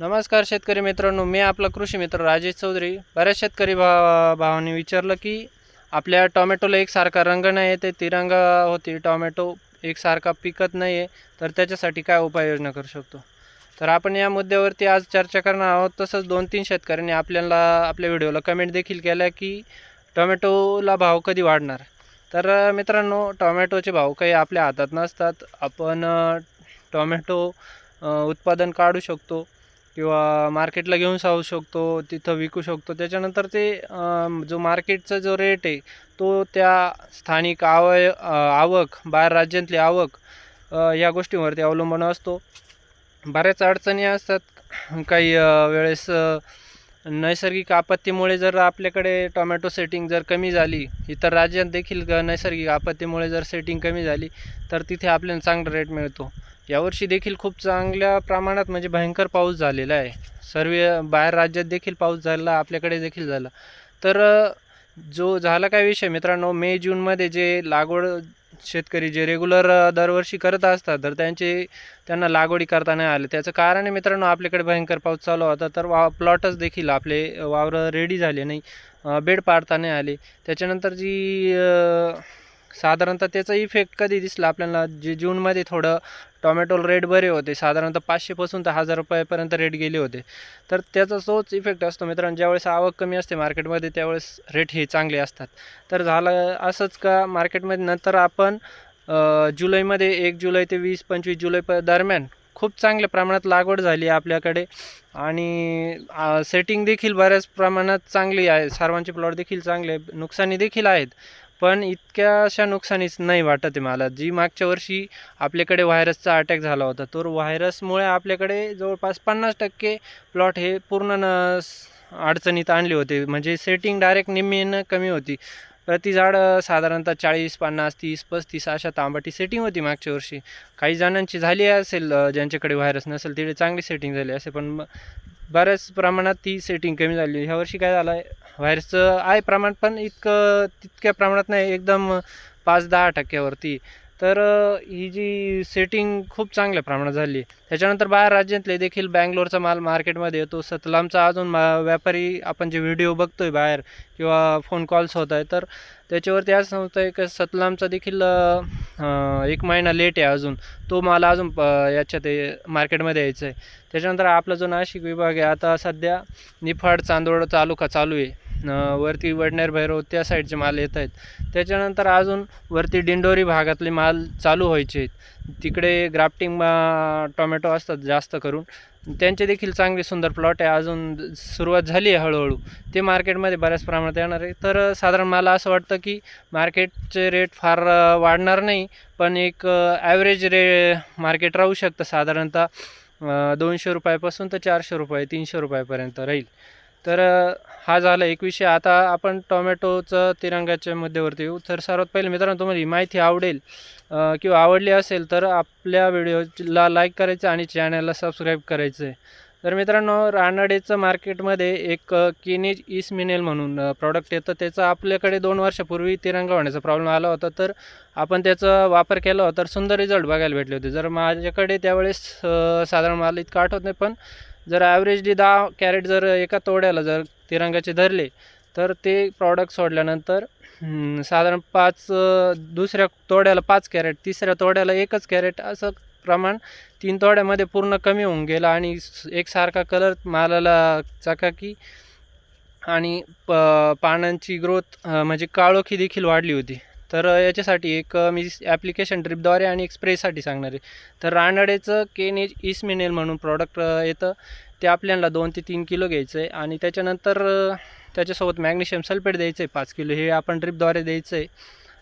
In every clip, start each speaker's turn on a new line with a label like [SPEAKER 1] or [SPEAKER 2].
[SPEAKER 1] नमस्कार शेतकरी मित्रांनो मी आपला कृषी मित्र राजेश चौधरी. बऱ्याच शेतकरी भा भावांनी विचारलं की आपल्या टॉमॅटोला एकसारखा रंग नाही येते तिरंगा होती. टॉमॅटो एकसारखा पिकत नाही आहे तर त्याच्यासाठी काय उपाययोजना करू शकतो? तर आपण या मुद्द्यावरती आज चर्चा करणार आहोत. तसंच दोन तीन शेतकऱ्यांनी आपल्याला आपल्या व्हिडिओला कमेंट देखील केल्या की टॉमॅटोला भाव कधी वाढणार? तर मित्रांनो टॉमॅटोचे भाव काही आपल्या हातात नसतात. आपण टॉमॅटो उत्पादन काढू शकतो. किंवा मार्केटला घेऊन जाऊ शकतो तिथं विकू शकतो. त्याच्यानंतर ते जो मार्केटचा जो रेट आहे तो त्या स्थानिक आवय आवक बाहेर राज्यातली आवक या गोष्टींवरती अवलंबून असतो. बऱ्याच अडचणी असतात. काही वेळेस नैसर्गिक आपत्तीमुळे जर आपल्याकडे टोमॅटो सेटिंग जर कमी झाली इतर राज्यात देखील नैसर्गिक आपत्तीमुळे जर सेटिंग कमी झाली तर तिथे आपल्याला चांगला रेट मिळतो. यावर्षी देखील खूप चांगल्या प्रमाणात म्हणजे भयंकर पाऊस झालेला आहे. सर्व बाहेर राज्यात देखील पाऊस झाला आपल्याकडे देखील झाला. तर जो झाला काय विषय मित्रांनो मे जूनमध्ये जे लागवड शेतकरी जे रेग्युलर दरवर्षी करत असतात तर त्यांचे त्यांना लागवडी करता नाही आले. त्याचं कारण आहे मित्रांनो आपल्याकडे भयंकर पाऊस चालू होता तर वा प्लॉटच देखील आपले वावरं रेडी झाले नाही बेड पाडता नाही आले. त्याच्यानंतर जी साधारणतः त्याचा इफेक्ट कधी दिसला? आपल्याला जे जूनमध्ये थोडं टोमॅटो रेट बरे होते साधारणतः पाचशेपासून तर हजार रुपयापर्यंत रेट गेले होते. तर त्याचा तोच इफेक्ट असतो मित्रांनो ज्यावेळेस आवक कमी असते मार्केटमध्ये त्यावेळेस रेट हे चांगले असतात. तर झालं असंच का मार्केटमध्ये नंतर आपण जुलैमध्ये एक जुलै ते वीस पंचवीस जुलै प दरम्यान खूप चांगल्या प्रमाणात लागवड झाली आहे आपल्याकडे. आणि सेटिंग देखील बऱ्याच प्रमाणात चांगली आहे. सर्वांचे प्लॉट देखील चांगले आहे. नुकसानी देखील आहेत. पण इतक्याशा नुकसानीच नाही वाटत आहे मला. जी मागच्या वर्षी आपल्याकडे व्हायरसचा अटॅक झाला होता तर व्हायरसमुळे आपल्याकडे जवळपास पन्नास टक्के प्लॉट हे पूर्ण न अडचणीत आणले होते. म्हणजे सेटिंग डायरेक्ट निम्मीनं कमी होती. प्रति झाड साधारणतः चाळीस पन्नास तीस पस्तीस अशा तांबाटी सेटिंग होती मागच्या वर्षी. काही जणांची झाली असेल ज्यांच्याकडे व्हायरस नसेल तिथे चांगली सेटिंग झाली असेल पण बऱ्याच प्रमाणात ती सेटिंग कमी झाली. ह्या वर्षी काय झालं आहे व्हायरसचं आहे प्रमाण पण इतकं तितक्या प्रमाणात नाही एकदम पाच दहा टक्क्यावरती. तर ही जी सेटिंग खूप चांगल्या प्रमाणात झाली. त्याच्यानंतर बाहेर राज्यातले देखील बँगलोरचा माल मार्केटमध्ये येतो. सतलामचा अजून मा व्यापारी आपण जे व्हिडिओ बघतोय बाहेर किंवा फोन कॉल्स होत आहे तर त्याच्यावरती असं होतं आहे की सतलामचा देखील एक महिना लेट आहे अजून. तो माल अजून प याच्यात मार्केटमध्ये यायचं आहे त्याच्यानंतर आपला जो नाशिक विभाग आहे आता सध्या निफाड चांदोड तालुका चालू आहे. वरती वडनेर भैरव त्या साईडचे माल येत आहेत. त्याच्यानंतर अजून वरती डिंडोरी भागातले माल चालू व्हायचे आहेत. तिकडे ग्राफ्टिंग टोमॅटो असतात जास्त करून. त्यांचे देखील चांगले सुंदर प्लॉट आहे. अजून सुरुवात झाली आहे हळूहळू. ते मार्केटमध्ये बऱ्याच प्रमाणात येणार आहे. तर साधारण मला असं वाटतं की मार्केटचे रेट फार वाढणार नाही पण एक ॲव्हरेज रे मार्केट राहू शकतं. साधारणतः दोनशे रुपयापासून तर चारशे रुपये तीनशे रुपयापर्यंत राहील. तर हा झाला एक विषय. आता आपण टोमॅटोचं तिरंगाच्या मुद्द्यावरती येऊ. तर सर्वात पहिले मित्रांनो तुम्हाला ही माहिती आवडेल किंवा आवडली असेल तर आपल्या व्हिडिओला लाईक करायचं आणि चॅनलला सबस्क्राईब करायचं आहे. तर मित्रांनो रानडेचं मार्केटमध्ये एक किनेज इस्मिनेल इस मिनेल म्हणून प्रॉडक्ट येतं. त्याचा आपल्याकडे दोन वर्षापूर्वी तिरंगा होण्याचा प्रॉब्लेम आला होता. तर आपण त्याचा वापर केला होता. तर सुंदर रिझल्ट बघायला भेटले होते. जर माझ्याकडे त्यावेळेस साधारण मला इतकं आठवत नाही पण जर ॲव्हरेजली दहा कॅरेट जर एका तोड्याला जर तिरंगाचे धरले तर ते प्रॉडक्ट सोडल्यानंतर साधारण पाच दुसऱ्या तोड्याला पाच कॅरेट तिसऱ्या तोड्याला एकच कॅरेट असं प्रमाण तीन तोड्यामध्ये पूर्ण कमी होऊन गेलं आणि एकसारखा कलर मालाला चकाकी आणि प पानांची ग्रोथ म्हणजे काळोखी देखील वाढली होती. तर याच्यासाठी एक मी ॲप्लिकेशन ड्रिपद्वारे आणि एक स्प्रेसाठी सांगणार आहे. तर रानडेचं केनेज इसमिनेल म्हणून प्रॉडक्ट येतं. ते आपल्याला दोन ते तीन किलो घ्यायचं आहे आणि त्याच्यानंतर त्याच्यासोबत मॅग्नेशियम सल्फेट द्यायचं आहे पाच किलो. हे आपण ड्रिपद्वारे द्यायचं आहे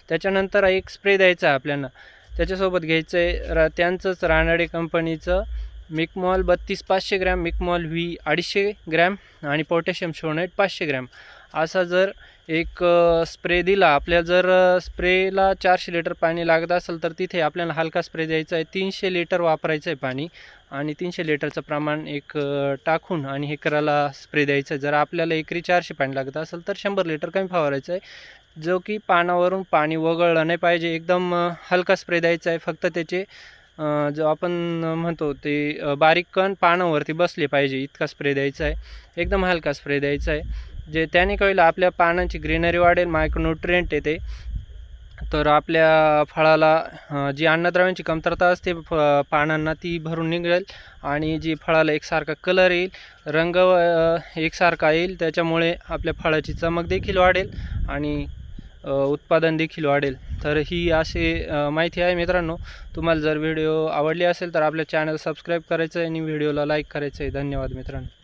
[SPEAKER 1] त्याच्यानंतर एक स्प्रे द्यायचा आहे आपल्याला. त्याच्यासोबत घ्यायचं आहे र त्यांचंच रानडे कंपनीचं मिकमॉल बत्तीस पाचशे ग्रॅम मिकमॉल व्ही अडीचशे ग्रॅम आणि पोटॅशियम शोनाईट पाचशे ग्रॅम. असा जर एक स्प्रे दिला आपल्या जर स्प्रेला चारशे लिटर पाणी लागत असेल तर तिथे आपल्याला हलका स्प्रे द्यायचा आहे. तीनशे लिटर वापरायचं आहे पाणी आणि तीनशे लिटरचं प्रमाण एक टाकून आणि हे करायला स्प्रे द्यायचं आहे जर आपल्याला एकरी चारशे पाणी लागत असेल तर शंभर लिटर कमी फवारायचं आहे जो की पानावरून पाणी वगळलं नाही पाहिजे. एकदम हलका स्प्रे द्यायचा आहे फक्त त्याचे जो आपण म्हणतो ते बारीक कण पानावरती बसले पाहिजे. इतका स्प्रे द्यायचा आहे एकदम हलका स्प्रे द्यायचा आहे जे त्याने कळलं होईल आपल्या पानांची ग्रीनरी वाढेल मायक्रोन्युट्रियंट येते. तर आपल्या फळाला जी अन्नद्रव्यांची कमतरता असते फ पानांना ती भरून निघेल आणि जी फळाला एकसारखा कलर येईल रंग एकसारखा येईल त्याच्यामुळे आपल्या फळाची चमक देखील वाढेल आणि उत्पादन देखील वाढेल. तर ही अशी माहिती आहे मित्रांनो. तुम्हाला जर व्हिडिओ आवडली असेल तर आपल्या चॅनल सबस्क्राईब करायचं आहे आणि व्हिडिओला लाईक करायचं आहे धन्यवाद मित्रांनो.